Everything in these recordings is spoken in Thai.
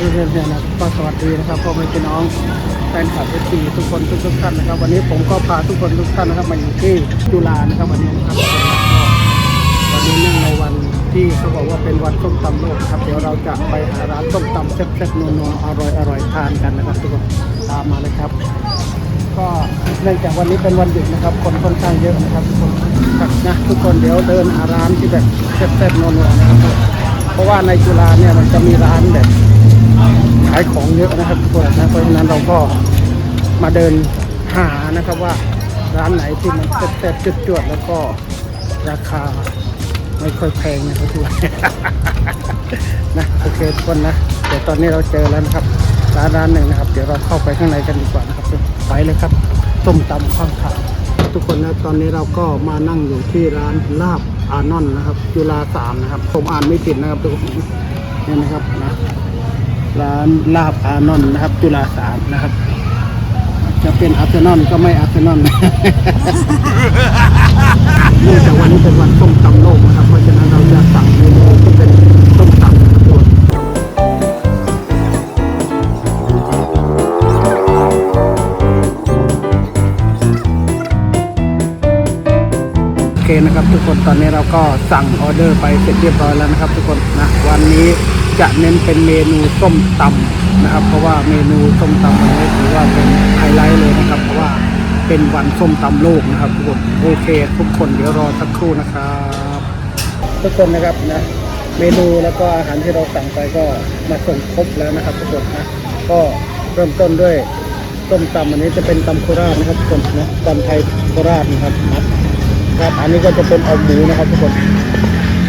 เพื่อนๆนะก็สวัสดีนะครับพ่อแม่พี่น้องแฟนคลับเอฟซีทุกคนทุกๆท่านนะครับ วันนี้ผมก็พาทุกคนทุกท่านนะครับมาอยู่ที่จุฬานะครับวันนี้นะครับวันนี้เนื่องในวันที่เขาบอกว่าเป็นวันส้มตำโลกครับเดี๋ยวเราจะไปหาร้านส้มตำแซ่บๆนัวๆอร่อยๆทานกันนะครับทุกคนตามมาเลยครับ ก็เนื่องจากวันนี้เป็นวันหยุดนะครับ คนค่อนข้างเยอะนะครับทุกคนนะทุกคนเดี๋ยวเดินหาร้านที่แบบแซ่บๆนัวๆนะครับเพราะว่าในจุฬาเนี่ยมันจะมีร้านแบบ ขายของเยอะนะครับทุกคนนะเพราะฉะนั้นเราก็มาเดินหานะครับว่าร้านไหนที่มันแซ่บๆจุดๆแล้วก็ราคาไม่ค่อยแพงนะครับทุกคนนะโอเคทุกคนนะเดี๋ยวตอนนี้เราเจอแล้วนะครับร้านร้านหนึ่งนะครับ เดี๋ยวเราเข้าไปข้างในกันดีกว่านะครับไปเลยครับต้มตำข้างทางทุกคนนะตอนนี้เราก็มานั่งอยู่ที่ร้านลาบอานอนนะครับจุฬาสามนะครับผมอ่านไม่ผิดนะครับทุกคนนี่นะครับนะ ร้านลาบอานอนนะครับ จุฬาสามนะครับ จะเป็นอาร์เซนอลก็ไม่อาร์เซนอลเนื่องจากวันนี้เป็นวันส้มตำโลกนะครับ เพราะฉะนั้นเราจะสั่งเมนูที่เป็นส้มตำทุกคนโอเคนะครับทุกคนตอนนี้เราก็สั่งออเดอร์ไปเสร็จเรียบร้อยแล้วนะครับ ทุกคนนะวันนี้ จะเน้นเป็นเมนูส้มตำนะครับ เพราะว่าเมนูส้มตำวันนี้ถือว่าเป็นไฮไลท์เลยนะครับ เพราะว่าเป็นวันส้มตำโลกนะครับทุกคนโอเค ทุกคนเดี๋ยวรอสักครู่นะครับ ทุกคนนะครับนะเมนูแล้วก็อาหารที่เราสั่งไปก็มาส่งครบแล้วนะครับทุกคนนะก็เริ่มต้นด้วยต้มตำอันนี้จะเป็นตำโคราชนะครับทุกคนนะตำไทยโคราชนะครับนะครับ อันนี้ก็จะเป็นออมหมูนะครับทุกคน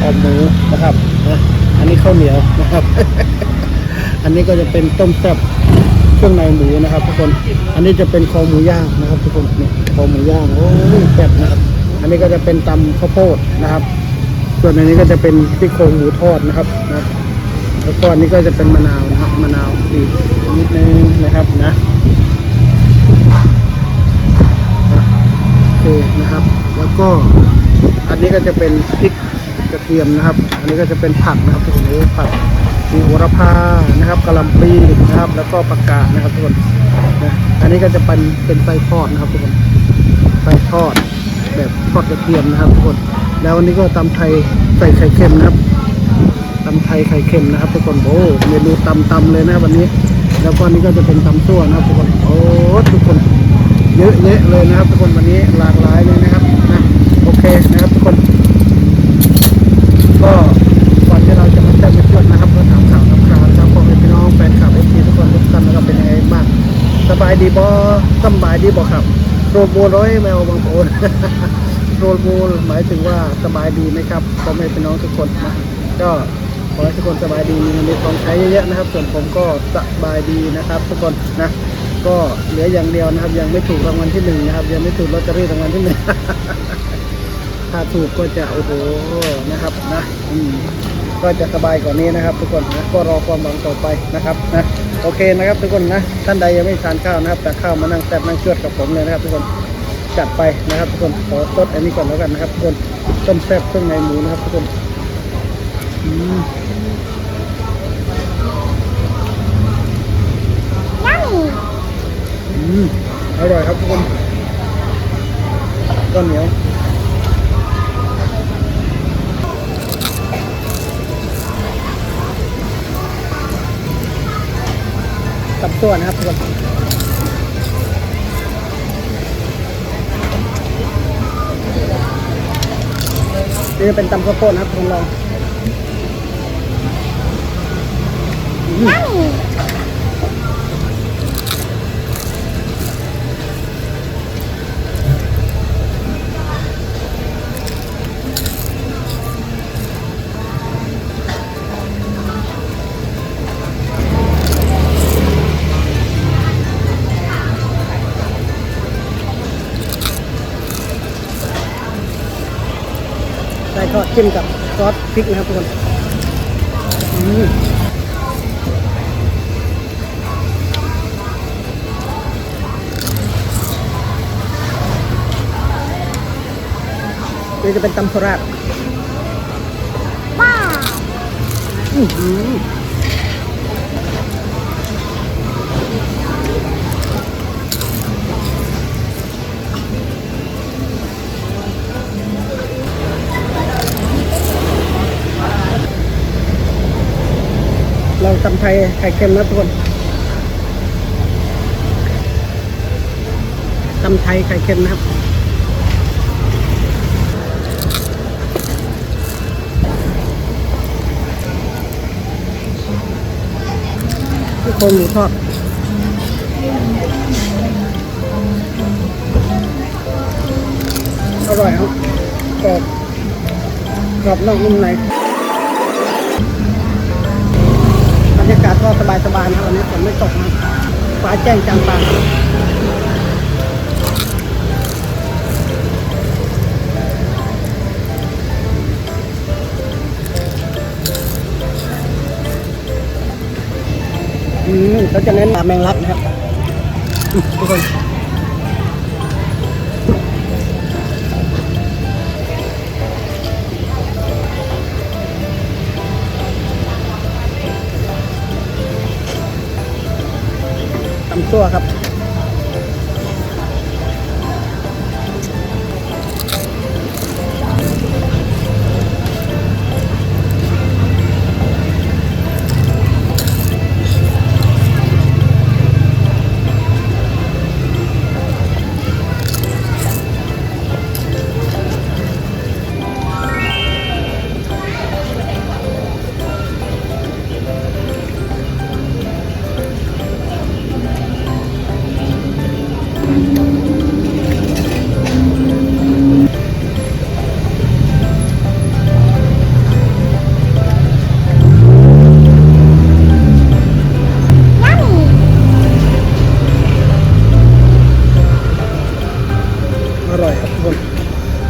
ออมหมูนะครับนะ อันนี้ข้าวเหนียวนะครับ อันนี้ก็จะเป็นต้มแซ่บเครื่องในหมูนะครับทุกคน อันนี้จะเป็นคอหมูย่างนะครับ ทุกคนนี่คอหมูย่างโอ้ยแซ่บนะครับ อันนี้ก็จะเป็นตำข้าวโพดนะครับ ส่วนอันนี้ก็จะเป็นซี่โครงหมูทอดนะครับนะแล้วก็อันนี้ก็จะเป็นมะนาวนะครับมะนาวอีนิดนึงนะครับนะโอเคนะครับ แล้วก็อันนี้ก็จะเป็นพริก กระเทียมนะครับ อันนี้ก็จะเป็นผักนะครับทุกคนนี้ผักมีโหระพานะครับกะหล่ำปลีนะครับ แล้วก็ผักกาดนะครับทุกคนนะอันนี้ก็จะเป็นเป็นไส้ทอดนะครับทุกคนไส้ทอดแบบทอดกระเทียมนะครับทุกคน แล้ววันนี้ก็ตำไทยใส่ไข่เค็มนะครับตำไทยไข่เค็มนะครับ ทุกคนโอ้เมนูตำตำเลยนะครับวันนี้ แล้วก็อันนี้ก็จะเป็นตำซั่วนะครับ ทุกคนโอ้ทุกคนเยอะแยะเลยนะครับ ทุกคนวันนี้หลากหลายเลยนะครับนะโอเคนะครับทุกคน สบายดีบ่สบายดีบ่ครับโรโบร้อยแมวบางโอนโรโบหมายถึงว่าสบายดีไหมครับพ่อแม่พี่น้องทุกคนนะก็ขอให้ทุกคนสบายดีมีเงินมีทองใช้เยอะๆนะครับ ส่วนผมก็สบายดีนะครับ ทุกคนนะก็เหลืออย่างเดียวนะครับ ยังไม่ถูกรางวัลที่หนึ่งนะครับ ยังไม่ถูกลอตเตอรี่รางวัลที่หนึ่งถ้าถูกก็จะโอ้โหนะครับนะก็จะสบายกว่านี้นะครับ ทุกคนนะก็รอความหวังต่อไปนะครับนะ โอเคนะครับทุกคนนะท่านใดยังไม่ทานข้าวนะครับแต่ข้าวมานั่งแซ่บนั่งเชือดกับผมเลยนะครับทุกคนจัดไปนะครับทุกคนขอซดอันนี้ก่อนแล้วกันนะครับทุกคนต้มแซ่บเครื่องในหมูนะครับทุกคนอืมอืมอร่อยครับทุกคนก็เหนียว ตัวนะครับทุกคนนี่จะเป็นตำข้าวโพดนะครับทุกคนลอง จิ้มกับซอสพริกนะครับทุกคนอืมนี่จะเป็นตำโคราชว้าว ตำไทยไข่เค็มนะทุกคนตำไทยไข่เค็มนะครับ ทุกคนหมูทอดอร่อยครับกรอบกรอบนอกนุ่มใน บรรยากาศก็สบายๆนะครับวันนี้ฝนไม่ตกนะฟ้าแจ้งจางปางอืมเขาจะเน้นปลาแมงลักนะครับทุกคน ตัวครับ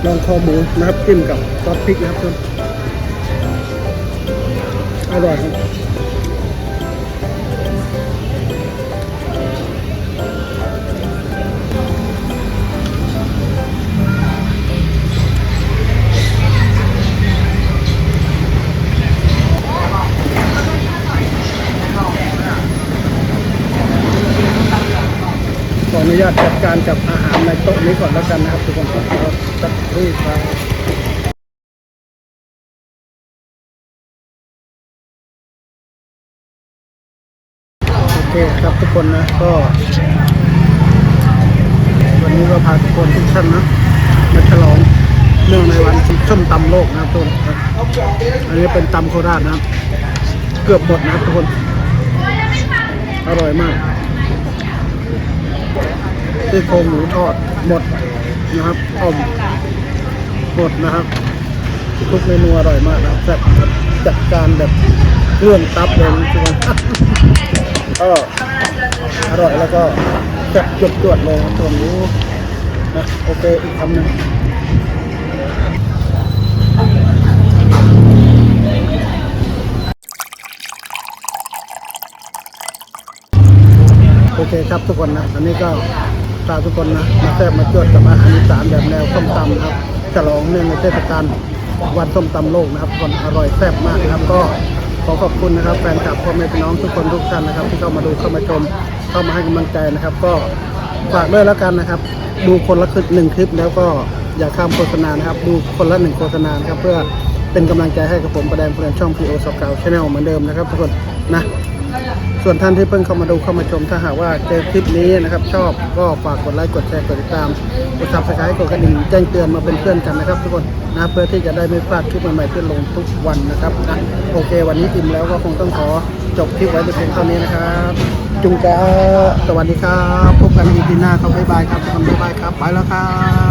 ลองคอหมูนะครับจิ้มกับซอสพริกนะครับทุกคนอร่อยครับาจัดการกับอาหารในโต๊ะนี้ก่อนแล้วกันนะครับทุกคนครับสักครู่ครับโอเคครับทุกคนนะก็ วันนี้ก็พาทุกคนทุกท่านนะมาฉลองเนื่องในวันส้มตำโลกนะครับทุกคนครับอันนี้เป็นตำโคราชนะครับเกือบหมดนะทุกคน อร่อยมาก ซี่โครงหมูทอดหมดนะครับอ่อมหมดนะครับ ทุกเมนูอร่อยมากนะครับแซ่บบจัดการแบบเรื่องตับเลยทุกคนก็อร่อยแล้วก็แซ่บจดจวดเลยครับตัวนี้นะโอเคอีกคำหนึ่งโอเคครับทุกคนนะอันนี้ก็ ฝาทุกคนนะมาแซ่บมาจวดกับอาหารอีสานแบบแนวส้มตำนะครับฉลองเนื่องในเทศกาลวันส้มตำโลกนะครับคนอร่อยแซ่บมากนะครับก็ขอขอบคุณนะครับแฟนคลับพ่อแม่พี่น้องทุกคนทุกท่านนะครับ ที่เข้ามาดูเข้ามาชมเข้ามาให้กำลังใจนะครับ ก็ฝากด้วยแล้วกันนะครับ ดูคนละคลิปหนึ่งคลิปแล้วก็อย่าข้ามโฆษณานะครับ ดูคนละหนึ่งโฆษณานะครับเพื่อเป็นกำลังใจให้กับผมประแดงเพื่อนช่องพีโอสกาวชาแนลเหมือนเดิมนะครับทุกคนนะ ส่วนท่านที่เพิ่งเข้ามาดูเข้ามาชมถ้าหากว่าเจอคลิปนี้นะครับชอบก็ฝากกดไลค์กดแชร์กดติดตามกดซับสไครต์กดกระดิ่งแจ้งเตือนมาเป็นเพื่อนกันนะครับทุกคนนะเพื่อที่จะได้ไม่พลาดคลิปใหม่ๆที่ลงทุกวันนะครับนะโอเค วันนี้อิ่มแล้วก็คงต้องขอจบคลิปไว้แต่เพียงเท่านี้นะครับ จุงแกสวัสดีครับพบกันอีพีหน้าครับบ๊ายบายครับทุกคนบ๊ายบายครับไปแล้วครับ